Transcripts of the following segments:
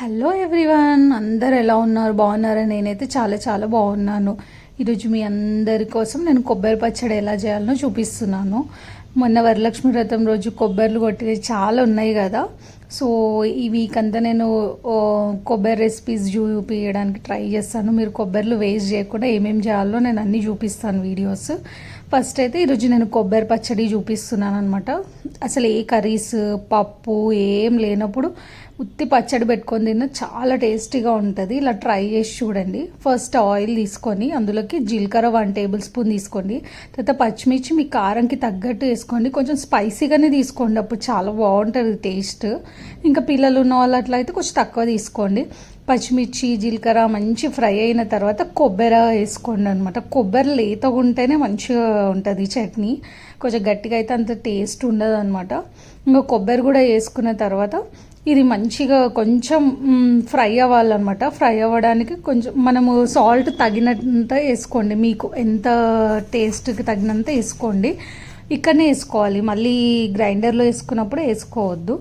Hello everyone అందరు ఎలా ఉన్నారు? బాగున్నారా? నేనైతే చాలా చాలా బాగున్నాను. ఈరోజు మీ అందరి కోసం నేను కొబ్బరి పచ్చడి ఎలా చేయాలనో చూపిస్తున్నాను. మొన్న వరలక్ష్మి వ్రతం రోజు కొబ్బరిలు కొట్టినవి చాలా ఉన్నాయి కదా. సో ఈ వీక్ అంతా నేను కొబ్బరి రెసిపీస్ చూపించడానికి ట్రై చేస్తాను. మీరు కొబ్బరిలు వేస్ట్ చేయకుండా ఏమేమి చేయాలో నేను అన్నీ చూపిస్తాను వీడియోస్ ఫస్ట్ అయితే ఈరోజు నేను కొబ్బరి పచ్చడి చూపిస్తున్నాను అనమాట అసలు ఏ కర్రీస్ పప్పు ఏం లేనప్పుడు ఉత్తి పచ్చడి పెట్టుకొని తిన్న చాలా టేస్టీగా ఉంటుంది. ఇలా ట్రై చేసి చూడండి. ఫస్ట్ ఆయిల్ తీసుకొని అందులోకి జీలకర్ర వన్ టేబుల్ స్పూన్ తీసుకోండి. తర్వాత పచ్చిమిర్చి మీ కారంకి తగ్గట్టు వేసుకోండి. కొంచెం స్పైసీగానే తీసుకోండి అప్పుడు చాలా బాగుంటుంది టేస్ట్. ఇంకా పిల్లలు ఉన్న వాళ్ళు అట్లా అయితే కొంచెం తక్కువ తీసుకోండి. పచ్చిమిర్చి జీలకర్ర మంచి ఫ్రై అయిన తర్వాత కొబ్బరి వేసుకోండి అనమాట కొబ్బరి లేతగా ఉంటేనే మంచిగా ఉంటుంది చట్నీ. కొంచెం గట్టిగా అయితే అంత టేస్ట్ ఉండదు అనమాట ఇంకా కొబ్బరి కూడా వేసుకున్న తర్వాత ఇది మంచిగా కొంచెం ఫ్రై అవ్వాలన్నమాట. ఫ్రై అవ్వడానికి కొంచెం మనము సాల్ట్ తగినంత వేసుకోండి. మీకు ఎంత టేస్ట్కి తగినంత వేసుకోండి. ఇక్కడనే వేసుకోవాలి. మళ్ళీ గ్రైండర్లో వేసుకున్నప్పుడు వేసుకోవద్దు.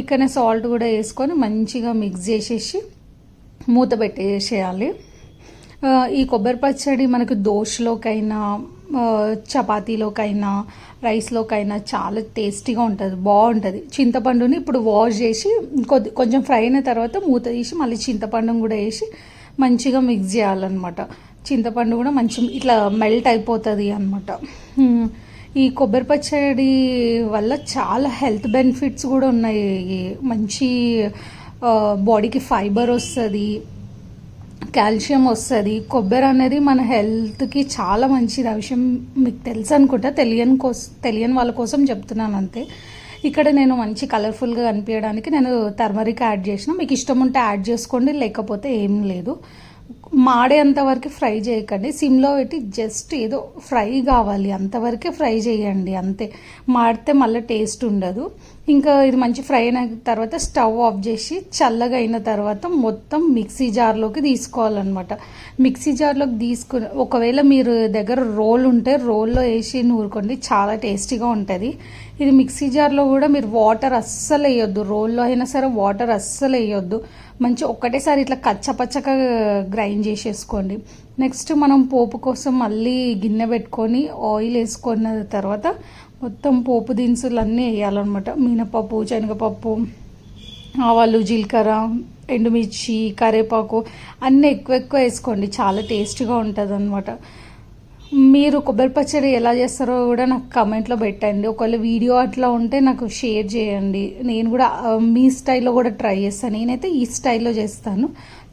ఇక్కడనే సాల్ట్ కూడా వేసుకొని మంచిగా మిక్స్ చేసేసి మూత పెట్టేసేయాలి. ఈ కొబ్బరి పచ్చడి మనకు దోశలోకైనా చపాతీలోకైనా రైస్లోకైనా చాలా టేస్టీగా ఉంటుంది బాగుంటుంది. చింతపండుని ఇప్పుడు వాష్ చేసి కొద్ది కొంచెం ఫ్రై అయిన తర్వాత మూత తీసి మళ్ళీ చింతపండుని కూడా వేసి మంచిగా మిక్స్ చేయాలన్నమాట. చింతపండు కూడా మంచి ఇట్లా మెల్ట్ అయిపోతుంది అనమాట ఈ కొబ్బరి పచ్చడి వల్ల చాలా హెల్త్ బెనిఫిట్స్ కూడా ఉన్నాయి. మంచి బాడీకి ఫైబర్ వస్తుంది కాల్షియం వస్తుంది. కొబ్బరి అనేది మన హెల్త్కి చాలా మంచిది. ఆ విషయం మీకు తెలుసు అనుకుంటా తెలియని కోసం తెలియని వాళ్ళ కోసం చెప్తున్నాను అంతే. ఇక్కడ నేను మంచి కలర్ఫుల్గా కనిపించడానికి నేను టర్మరిక్ యాడ్ చేసిన. మీకు ఇష్టం ఉంటే యాడ్ చేసుకోండి లేకపోతే ఏం లేదు. మాడేంత వరకు ఫ్రై చేయకండి. సిమ్లో పెట్టి జస్ట్ ఏదో ఫ్రై కావాలి. అంతవరకే ఫ్రై చేయండి. అంతే. మాడితే మళ్ళీ టేస్ట్ ఉండదు. ఇంకా ఇది మంచి ఫ్రై అయిన తర్వాత స్టవ్ ఆఫ్ చేసి చల్లగా అయిన తర్వాత మొత్తం మిక్సీ జార్లోకి తీసుకోవాలన్నమాట. మిక్సీ జార్లోకి తీసుకుని ఒకవేళ మీరు దగ్గర రోల్ ఉంటే రోల్లో వేసి నూరుకోండి. చాలా టేస్టీగా ఉంటుంది. ఇది మిక్సీ జార్లో కూడా మీరు వాటర్ అస్సలు వేయొద్దు. రోల్లో అయినా సరే వాటర్ అస్సలు వేయొద్దు. మంచి ఒక్కటేసారి ఇట్లా కచ్చపచ్చగా గ్రైండ్ చేసేసుకోండి. నెక్స్ట్ మనం పోపు కోసం మళ్ళీ గిన్నె పెట్టుకొని ఆయిల్ వేసుకున్న తర్వాత మొత్తం పోపు దినుసులు అన్నీ వేయాలన్నమాట. మినపప్పు శనగపప్పు ఆవాలు జీలకర్ర ఎండుమిర్చి కరివేపాకు అన్నీ ఎక్కువ ఎక్కువ వేసుకోండి. చాలా టేస్ట్గా ఉంటుంది అనమాట మీరు కొబ్బరి పచ్చడి ఎలా చేస్తారో కూడా నాకు కమెంట్లో పెట్టండి. ఒకవేళ వీడియో అట్లా ఉంటే నాకు షేర్ చేయండి. నేను కూడా మీ స్టైల్లో కూడా ట్రై చేస్తాను నేనైతే ఈ స్టైల్లో చేస్తాను.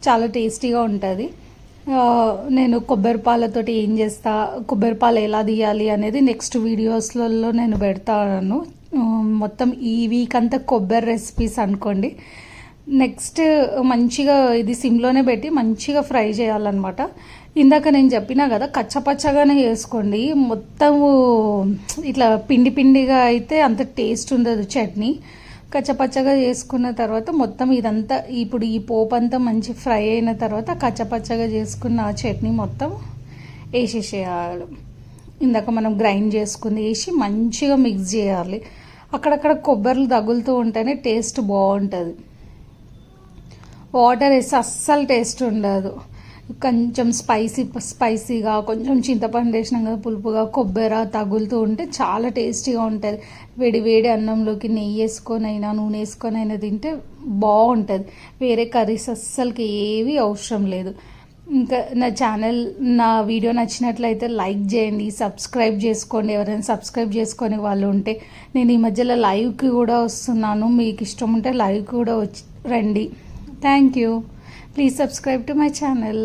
చాలా టేస్టీగా ఉంటుంది. నేను కొబ్బరి పాలతోటి ఏం చేస్తా కొబ్బరి పాలు ఎలా తీయాలి అనేది నెక్స్ట్ వీడియోస్లలో నేను పెడతాను. మొత్తం ఈ వీక్ అంతా కొబ్బరి రెసిపీస్ అనుకోండి. నెక్స్ట్ మంచిగా ఇది సిమ్లోనే పెట్టి మంచిగా ఫ్రై చేయాలన్నమాట. ఇందాక నేను చెప్పినా కదా కచ్చపచ్చగానే చేసుకోండి. మొత్తము ఇట్లా పిండి పిండిగా అయితే అంత టేస్ట్ ఉండదు చట్నీ. కచ్చపచ్చగా చేసుకున్న తర్వాత మొత్తం ఇదంతా ఇప్పుడు ఈ పోపు అంతా మంచి ఫ్రై అయిన తర్వాత కచ్చపచ్చగా చేసుకున్న ఆ చట్నీ మొత్తం వేసేసేయాలి. ఇందాక మనం గ్రైండ్ చేసుకుంది వేసి మంచిగా మిక్స్ చేయాలి. అక్కడక్కడ కొబ్బరిలు తగులుతూ ఉంటేనే టేస్ట్ బాగుంటుంది. వాటర్ వేస్తే అస్సలు టేస్ట్ ఉండదు. కొంచెం స్పైసీ స్పైసీగా కొంచెం చింతపండు వేసినాం కదా పులుపుగా కొబ్బరి తగులుతూ ఉంటే చాలా టేస్టీగా ఉంటుంది. వేడి వేడి అన్నంలోకి నెయ్యి వేసుకొని అయినా నూనె వేసుకొని అయినా తింటే బాగుంటుంది. వేరే కర్రీస్ అస్సలకి ఏవి అవసరం లేదు. ఇంకా నా ఛానల్ నా వీడియో నచ్చినట్లయితే లైక్ చేయండి సబ్స్క్రైబ్ చేసుకోండి. ఎవరైనా సబ్స్క్రైబ్ చేసుకొని వాళ్ళు ఉంటే నేను ఈ మధ్యలో లైవ్కి కూడా వస్తున్నాను. మీకు ఇష్టం ఉంటే లైవ్కి కూడా వచ్చి రండి. Thank you please subscribe to my channel